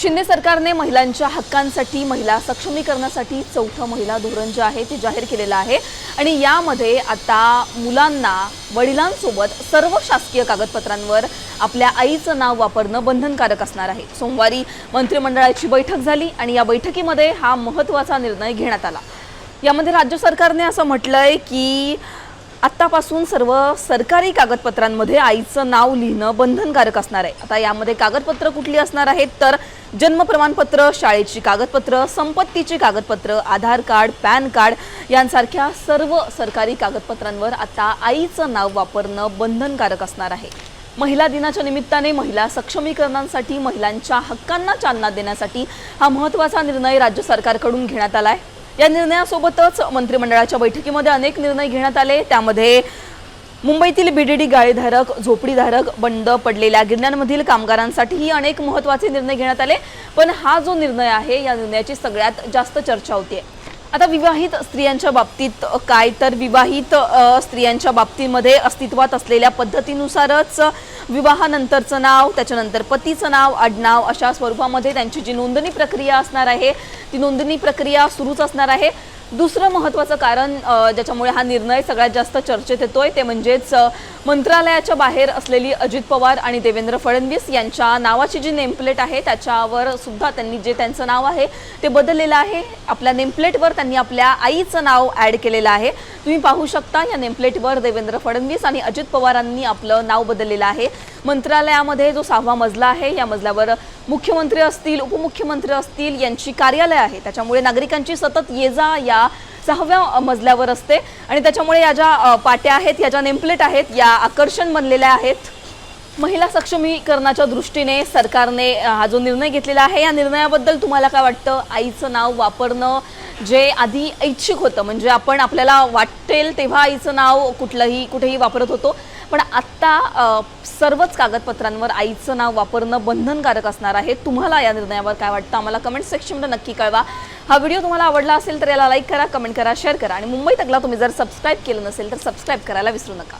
शिंदे सरकारने महिलांच्या हक्कांसाठी महिला सक्षमीकरणासाठी चौथं महिला धोरण जे आहे ते जाहीर केलेलं आहे. आणि यामध्ये आता मुलांना वडिलांसोबत सर्व शासकीय कागदपत्रांवर आपल्या आईचं नाव वापरणं बंधनकारक असणार आहे. सोमवारी मंत्रिमंडळाची बैठक झाली आणि या बैठकीमध्ये हा महत्त्वाचा निर्णय घेण्यात आला. यामध्ये राज्य सरकारने असं म्हटलंय की आत्तापासून सर्व सरकारी कागदपत्रांमध्ये आईचं नाव लिहिणं बंधनकारक असणार आहे. आता यामध्ये कागदपत्र कुठली असणार आहेत? तर जन्म प्रमाणपत्र शाळेची कागदपत्र संपत्तीची कागदपत्र आधार कार्ड पॅन कार्ड यांसारख्या सर्व सरकारी कागदपत्रांवर आता आईचं नाव वापरणं बंधनकारक असणार आहे. महिला दिनाच्या निमित्ताने महिला सक्षमीकरणांसाठी महिलांच्या हक्कांना चालना देण्यासाठी हा महत्त्वाचा निर्णय राज्य सरकारकडून घेण्यात आला आहे या निर्णयासोबतच मंत्रिमंडळाच्या बैठकीमध्ये अनेक निर्णय घेण्यात आले. त्यामध्ये मुंबईतील बीडीडी गाळेधारक झोपडीधारक बंद पडलेल्या गिरण्यांमधील कामगारांसाठीही अनेक महत्त्वाचे निर्णय घेण्यात आले. पण हा जो निर्णय आहे या निर्णयाची सगळ्यात जास्त चर्चा होतीये. आता विवाहित स्त्रियांच्या बाबतीत काय? तर विवाहित स्त्रियांच्या बाबतीमध्ये अस्तित्वात असलेल्या पद्धतीनुसारच विवाहानंतरचं नाव त्याच्यानंतर पतीचं नाव आडनाव अशा स्वरूपामध्ये त्यांची जी नोंदणी प्रक्रिया असणार आहे ती नोंदणी प्रक्रिया सुरूच असणार आहे. दुसरं महत्त्वाचं कारण ज्याच्यामुळे हा निर्णय सगळ्यात जास्त चर्चेत येतोय ते म्हणजेच मंत्रालयाच्या बाहेर असलेली अजित पवार आणि देवेंद्र फडणवीस यांच्या नावाची जी नेमप्लेट आहे त्याच्यावर सुद्धा त्यांनी जे त्यांचं नाव आहे ते बदललेलं आहे. आपल्या नेमप्लेटवर त्यांनी आपल्या आईचं नाव ॲड केलेलं आहे. तुम्ही पाहू शकता या नेमप्लेटवर देवेंद्र फडणवीस आणि अजित पवारांनी आपलं नाव बदललेलं आहे. मंत्रालयामध्ये जो सहावा मजला आहे या मजल्यावर मुख्यमंत्री असतील उपमुख्यमंत्री असतील यांची कार्यालय आहे. त्याच्यामुळे नागरिकांची सतत ये जा या सहाव्या मजल्यावर असते. आणि त्याच्यामुळे या ज्या पाट्या आहेत या ज्या नेमप्लेट आहेत या आकर्षण बनलेल्या आहेत. महिला सक्षमीकरणाच्या दृष्टीने सरकारने हा जो निर्णय घेतलेला आहे या निर्णयाबद्दल तुम्हाला काय वाटतं? आईचं नाव वापरणं जे आधी ऐच्छिक होतं म्हणजे आपण आपल्याला वाटेल तेव्हा आईचं नाव कुठलंही कुठेही वापरत होतो. पण आत्ता सर्वच कागदपत्रांवर आईचं नाव वापरणं बंधनकारक असणार आहे. तुम्हाला या निर्णयावर काय वाटतं? आम्हाला कमेंट सेक्शनमध्ये नक्की कळवा. हा व्हिडिओ तुम्हाला आवडला असेल तर याला लाईक करा कमेंट करा शेअर करा. आणि मुंबई तकला तुम्ही जर सबस्क्राईब केलं नसेल तर सबस्क्राईब करायला विसरू नका.